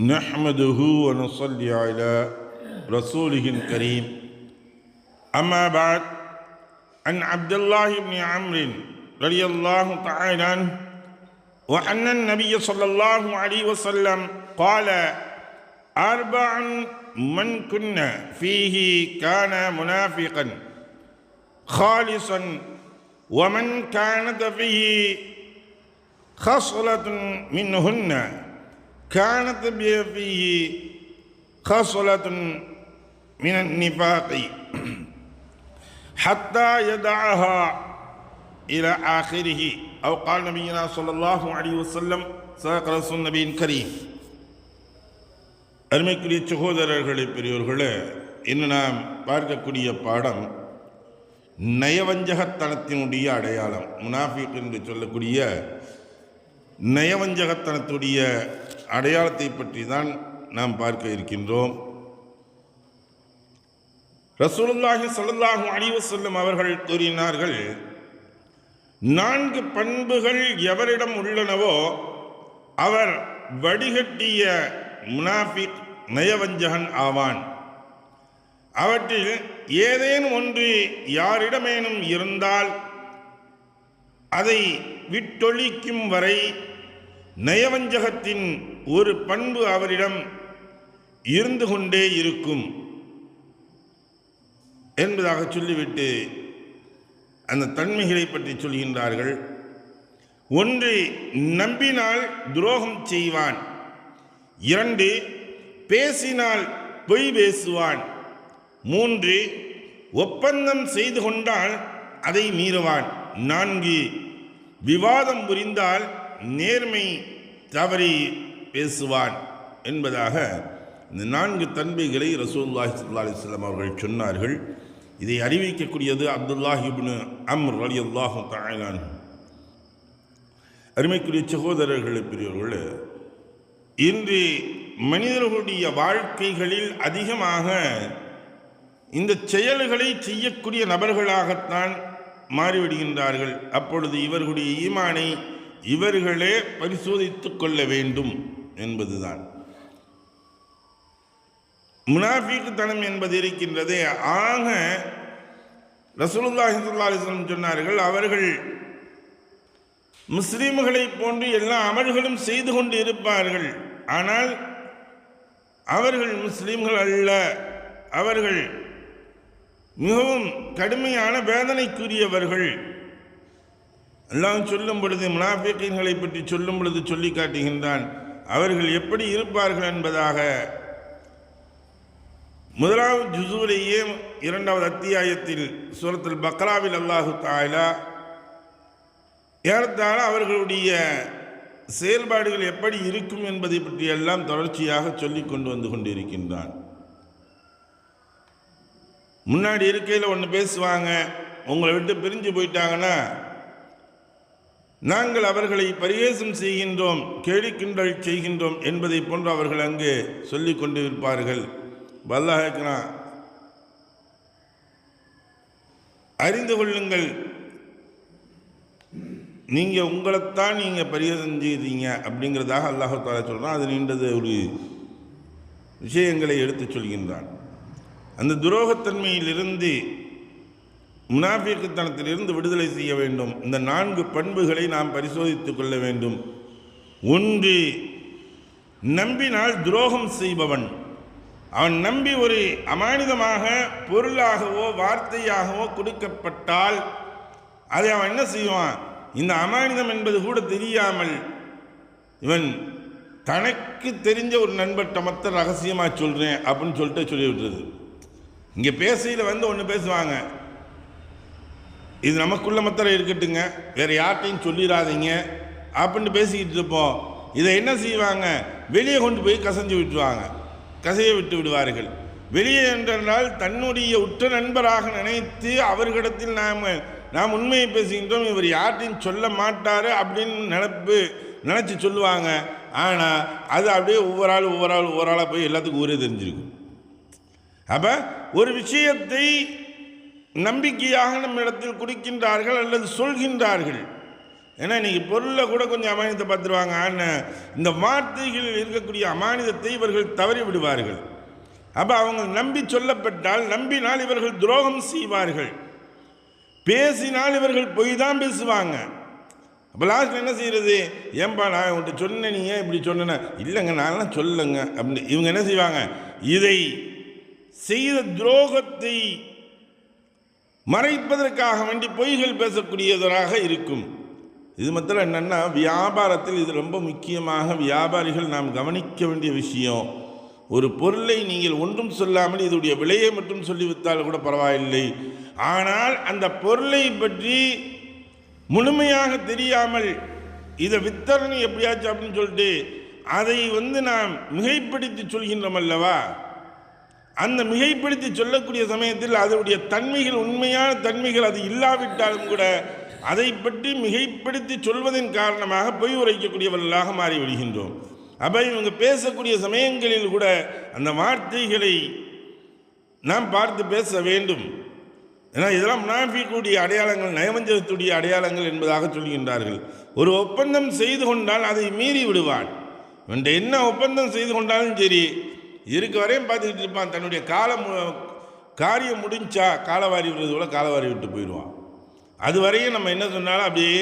نحمده ونصلي على رسوله الكريم. أما بعد عن عبد الله بن عمرو رضي الله تعالى عنه وأن النبي صلى الله عليه وسلم قال أربع من كنا فيه كان منافقا خالصا ومن كانت فيه خصلة منهن. كانت فيه خصلة من النفاق حتى يدعها إلى آخره أو قال نبينا صلى الله عليه وسلم صدق رسول النبي الكريم அருமைக்குரிய சகோதரர்களே பெரியோர்களே இன்று நாம் பார்க்கக்கூடிய பாடம் நயவஞ்சகத்தனத்தினுடைய அடையாளம் முனாஃபிக் என்று சொல்லக்கூடிய நயவஞ்சகத்தனத்துடைய அடையாளத்தை பற்றி தான் நாம் பார்க்க இருக்கின்றோம். ரசூலுல்லாஹி ஸல்லல்லாஹு அழிவு செல்லும் அவர்கள் கூறினார்கள் நான்கு பண்புகள் எவரிடம் உள்ளனவோ அவர் வடிகட்டிய முனாஃபிக் நயவஞ்சகன் ஆவான். அவற்றில் ஏதேனும் ஒன்று யாரிடமேனும் இருந்தால் அதை விட்டொழிக்கும் வரை நயவஞ்சகத்தின் ஒரு பண்பு அவரிடம் இருந்து கொண்டே இருக்கும் என்பதாக சொல்லிவிட்டு அந்த தன்மைகளை பற்றி சொல்கின்றார்கள். ஒன்று நம்பினால் துரோகம் செய்வான். இரண்டு பேசினால் பொய் பேசுவான். மூன்று ஒப்பந்தம் செய்து கொண்டால் அதை மீறுவான். நான்கு விவாதம் புரிந்தால் நேர்மை தவறி பேசுவான் என்பதாக இந்த நான்கு தன்மைகளை ரசூல்லாஹி சல்லா அலிஸ்லாம் அவர்கள் சொன்னார்கள். இதை அறிவிக்கக்கூடியது அப்துல்லாஹிபின் அம்ர் அலி அல்லாஹு தாயலான் அருமைக்குரிய சகோதரர்களை பெரியவர்கள் இன்று மனிதர்களுடைய வாழ்க்கைகளில் அதிகமாக இந்த செயல்களை செய்யக்கூடிய நபர்களாகத்தான் மாறிவிடுகின்றார்கள். அப்பொழுது இவர்களுடைய ஈமானை இவர்களே பரிசோதித்து கொள்ள வேண்டும். என்பதுதான். முனாஃபீக்குத்தனம் என்பது இருக்கின்றது. ஆக ரசூலுல்லாஹி ஸல்லல்லாஹு சொன்னார்கள் அவர்கள் முஸ்லீம்களைப் போன்று எல்லா அமல்களும் செய்து கொண்டு இருப்பார்கள். ஆனால் அவர்கள் முஸ்லீம்கள் அல்ல. அவர்கள் மிகவும் கடுமையான வேதனைக்குரியவர்கள். எல்லாம் சொல்லும் பொழுது முனாஃபிக்கீன்களை பற்றி சொல்லும் பொழுது சொல்லி காட்டுகின்றான். அவர்கள் எப்படி இருப்பார்கள் என்பதாக முதலாவது ஜுசூலேயே இரண்டாவது அத்தியாயத்தில் சூரத்தில் பக்ராவில் அல்லாஹு தாயிலா ஏறத்தாழ அவர்களுடைய செயல்பாடுகள் எப்படி இருக்கும் என்பதை பற்றி எல்லாம் தொடர்ச்சியாக சொல்லி கொண்டு வந்து கொண்டிருக்கின்றான். முன்னாடி இருக்கையில் ஒன்று பேசுவாங்க உங்களை விட்டு பிரிஞ்சு போயிட்டாங்கன்னா நாங்கள் அவர்களை பரிகேசம் செய்கின்றோம் கேலிக்கிண்டல் செய்கின்றோம் என்பதை போன்று அவர்கள் அங்கு சொல்லி கொண்டு இருப்பார்கள் வல்லாஹனா அறிந்து கொள்ளுங்கள். நீங்கள் உங்களைத்தான் நீங்கள் பரிகேசம் செய்தீங்க அப்படிங்கிறதாக அல்லாஹு தாலா சொல்கிறான் அது நீண்டது ஒரு விஷயங்களை எடுத்துச் சொல்கின்றான். அந்த துரோகத்தன்மையிலிருந்து முனாஃபிக்குத்தனத்திலிருந்து விடுதலை செய்ய வேண்டும். இந்த நான்கு பண்புகளை நாம் பரிசோதித்துக் கொள்ள வேண்டும். ஒன்று நம்பினால் துரோகம் செய்பவன். அவன் நம்பி ஒரு அமானிதமாக பொருளாகவோ வார்த்தையாகவோ கொடுக்கப்பட்டால் அதை அவன் என்ன செய்வான்? இந்த அமானிதம் என்பது கூட தெரியாமல் இவன் தனக்கு தெரிஞ்ச ஒரு நண்பர்கிட்ட மற்ற ரகசியமாக சொல்கிறேன் அப்படின்னு சொல்லிட்டு சொல்லி விட்டுறது இங்கே பேசையில் வந்து ஒன்று பேசுவாங்க. இது நமக்குள்ள மத்திர இருக்கட்டுங்க. வேறு யார்கிட்டையும் சொல்லிடாதீங்க அப்படின்னு பேசிக்கிட்டு இருப்போம். இதை என்ன செய்வாங்க? வெளியே கொண்டு போய் கசஞ்சு விட்டுருவாங்க. கசைய விட்டு விடுவார்கள். வெளியே என்றால் தன்னுடைய உற்ற நண்பராக நினைத்து அவர்களிடத்தில் நாம் நாம் உண்மையை பேசுகின்றோம். இவர் யார்ட்டையும் சொல்ல மாட்டார் அப்படின்னு நினப்பு நினச்சி சொல்லுவாங்க. ஆனால் அது அப்படியே ஒவ்வொரு ஆள் ஒவ்வொரு ஆள் ஒவ்வொரு ஆளாக போய் எல்லாத்துக்கும் ஊரே தெரிஞ்சிருக்கும். அப்போ ஒரு விஷயத்தை நம்பிக்கையாக நம்ம இடத்தில் குடிக்கின்றார்கள் அல்லது சொல்கின்றார்கள். ஏன்னா இன்றைக்கி பொருளை கூட கொஞ்சம் அமானிதத்தை பார்த்துருவாங்க. ஆனால் இந்த வார்த்தைகளில் இருக்கக்கூடிய அமானிதத்தை இவர்கள் தவறி விடுவார்கள். அப்போ அவங்க நம்பி சொல்லப்பட்டால் நம்பினால் இவர்கள் துரோகம் செய்வார்கள். பேசினால் இவர்கள் பொய் தான் பேசுவாங்க. அப்போ லாஸ்ட் என்ன செய்கிறது ஏன்பா நான் உன்கிட்ட சொன்னேன் நீங்கள் இப்படி சொன்னேன் இல்லைங்க நான்லாம் சொல்லுங்க அப்படின்னு இவங்க என்ன செய்வாங்க? இதை செய்த துரோகத்தை மறைப்பதற்காக வேண்டி பொய்கள் பேசக்கூடியவராக இருக்கும். இது மாத்திரம் என்னென்னா வியாபாரத்தில் இது ரொம்ப முக்கியமாக வியாபாரிகள் நாம் கவனிக்க வேண்டிய விஷயம். ஒரு பொருளை நீங்கள் ஒன்றும் சொல்லாமல் இதோடைய விலையை மட்டும் சொல்லிவித்தால் கூட பரவாயில்லை. ஆனால் அந்த பொருளை பற்றி முழுமையாக தெரியாமல் இதை வித்தரணி எப்படியாச்சும் அப்படின்னு சொல்லிட்டு அதை வந்து நாம் மிகைப்படுத்தி சொல்கின்றோம் அல்லவா? அந்த மிகைப்படுத்தி சொல்லக்கூடிய சமயத்தில் அதனுடைய தன்மைகள் உண்மையான தன்மைகள் அது இல்லாவிட்டாலும் கூட அதை பற்றி மிகைப்படுத்தி சொல்வதன் காரணமாக பொய் உரைக்கக்கூடியவர்களாக மாறி விடுகின்றோம். அப்போ இவங்க பேசக்கூடிய சமயங்களில் கூட அந்த வார்த்தைகளை நாம் பார்த்து பேச வேண்டும். ஏன்னா இதெல்லாம் முனாஃபிக்குடைய அடையாளங்கள் நயவஞ்சகத்துடைய அடையாளங்கள் என்பதாக சொல்கின்றார்கள். ஒரு ஒப்பந்தம் செய்து கொண்டால் அதை மீறி விடுவான். இவன்ட்ட என்ன ஒப்பந்தம் செய்து கொண்டாலும் சரி இருக்க வரையும் பார்த்துக்கிட்டு இருப்பான். தன்னுடைய காலம் காரியம் முடிஞ்சா காலவாரி விடுறது காலவாரி விட்டு போயிடுவான். அது வரையும் நம்ம என்ன சொன்னாலும் அப்படியே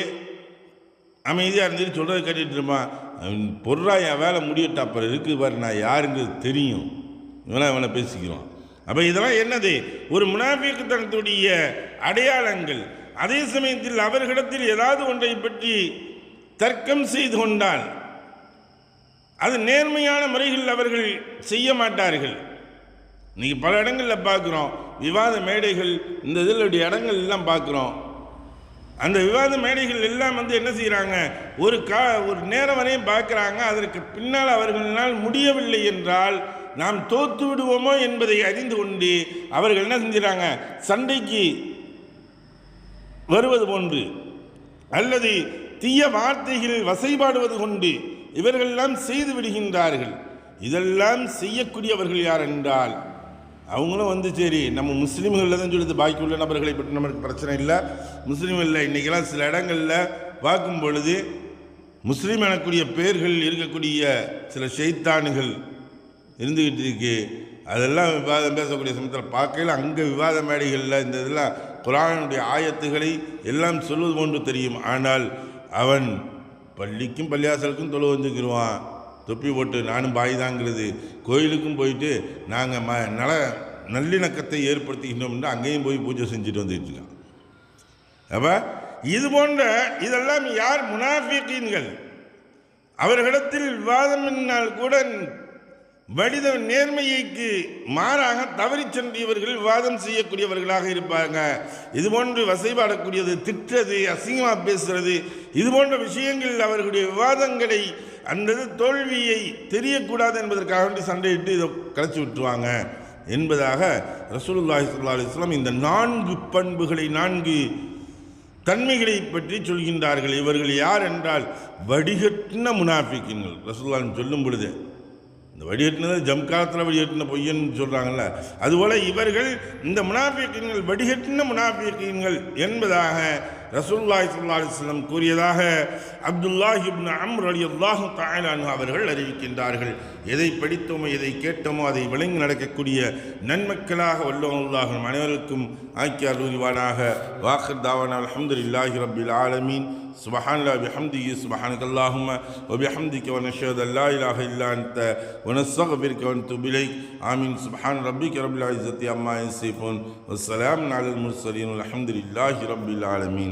அமைதியாக இருந்துட்டு சொல்கிறத கேட்டுட்டு இருப்பான். பொருளாக பொருளா என் வேலை முடியட்டா அப்புறம் இருக்குது பாரு நான் யாருங்கிறது தெரியும். இவெல்லாம் இவனை பேசிக்கிறோம் அப்போ இதெல்லாம் என்னது? ஒரு முனாஃபிக்குத்தனத்துடைய அடையாளங்கள். அதே சமயத்தில் அவர்களிடத்தில் ஏதாவது ஒன்றை பற்றி தர்க்கம் செய்து கொண்டால் அது நேர்மையான முறைகளில் அவர்கள் செய்ய மாட்டார்கள். இன்னைக்கு பல இடங்களில் பார்க்குறோம். விவாத மேடைகள் இந்த இதில் இடங்கள் எல்லாம் பார்க்குறோம். அந்த விவாத மேடைகள் எல்லாம் வந்து என்ன செய்கிறாங்க ஒரு கா ஒரு நேரம் வரையும் பார்க்குறாங்க. அதற்கு பின்னால் அவர்களால் முடியவில்லை என்றால் நாம் தோத்து விடுவோமோ என்பதை அறிந்து கொண்டு அவர்கள் என்ன செஞ்சுறாங்க? சண்டைக்கு வருவது போன்று அல்லது தீய வார்த்தைகளில் வசைபாடுவது கொண்டு இவர்களெல்லாம் செய்து விடுகின்றார்கள். இதெல்லாம் செய்யக்கூடியவர்கள் யார் என்றால் அவங்களும் வந்து சரி நம்ம முஸ்லீம்களில் தான் சொல்லுது பாக்கி உள்ள நபர்களை பற்றி நமக்கு பிரச்சனை இல்லை. முஸ்லீம்களில் இன்றைக்கெல்லாம் சில இடங்களில் பார்க்கும் பொழுது முஸ்லீம் எனக்கூடிய பேர்கள் இருக்கக்கூடிய சில செய்தானுகள் இருந்துக்கிட்டு இருக்கு. அதெல்லாம் விவாதம் பேசக்கூடிய சமயத்தில் பார்க்கையில் அங்கே விவாத மேடைகளில் இந்த இதெல்லாம் குரானுடைய ஆயத்துகளை எல்லாம் சொல்வது போன்று தெரியும். ஆனால் அவன் பள்ளிக்கும் பள்ளியாசலுக்கும் தொழு வந்துக்கிடுவான் தொப்பி போட்டு நானும் பாய் தாங்கிறது கோயிலுக்கும் போயிட்டு நாங்கள் ம நல நல்லிணக்கத்தை ஏற்படுத்திக்கிட்டோம்னா அங்கேயும் போய் பூஜை செஞ்சுட்டு வந்துட்டு இருக்கான் அப்போ இது போன்ற இதெல்லாம் யார் முனாஃபிகீன்கள்? அவர்களிடத்தில் விவாதம் என்னால் கூட வடித நேர்மையைக்கு மாறாக தவறி சென்றியவர்கள் விவாதம் செய்யக்கூடியவர்களாக இருப்பாங்க. இது போன்று வசைபாடக்கூடியது திட்டுறது அசிங்கமாக பேசுறது இது போன்ற விஷயங்களில் அவர்களுடைய விவாதங்களை அந்த தோல்வியை தெரியக்கூடாது என்பதற்காக வேண்டி சண்டையிட்டு இதை கலைச்சி விட்டுருவாங்க. என்பதாக ரசூலுல்லாஹி ஸல்லல்லாஹு அலைஹி இந்த நான்கு பண்புகளை நான்கு தன்மைகளை பற்றி சொல்கின்றார்கள். இவர்கள் யார் என்றால் வடிகட்டின முனாஃபிக்கின்கள். ரசூலுல்லாஹ் சொல்லும் பொழுது இந்த வடிகட்டினது ஜம்காத்தில் வடிகட்டின பொய்யன்னு சொல்கிறாங்கல்ல அதுபோல் இவர்கள் இந்த முனாஃபிக்கீன்கள் வடிகட்டின முனாஃபிக்கீன்கள் என்பதாக ரசூல்லாய் சல்லா அலிஸ்லம் கூறியதாக அப்துல்லாஹ் இப்னு அம்ர் அலி அல்லாஹு தாயலானு அவர்கள் அறிவிக்கின்றார்கள். எதை படித்தோமோ எதை கேட்டோமோ அதை விளங்கி நடக்கக்கூடிய நன்மக்களாக வல்லவல்லாகும் அனைவருக்கும் ஆக்கியார் உரிவானாக வாக்கர் தாவான அலமதுல்லாஹி ரபில் ஆலமீன் سبحان الله بحمده سبحانك اللهم وبحمدك ونشهد ان لا اله الا انت ونستغفرك ونتوب اليك امين سبحان ربك رب العزه عما يصفون والسلام على المرسلين والحمد لله رب العالمين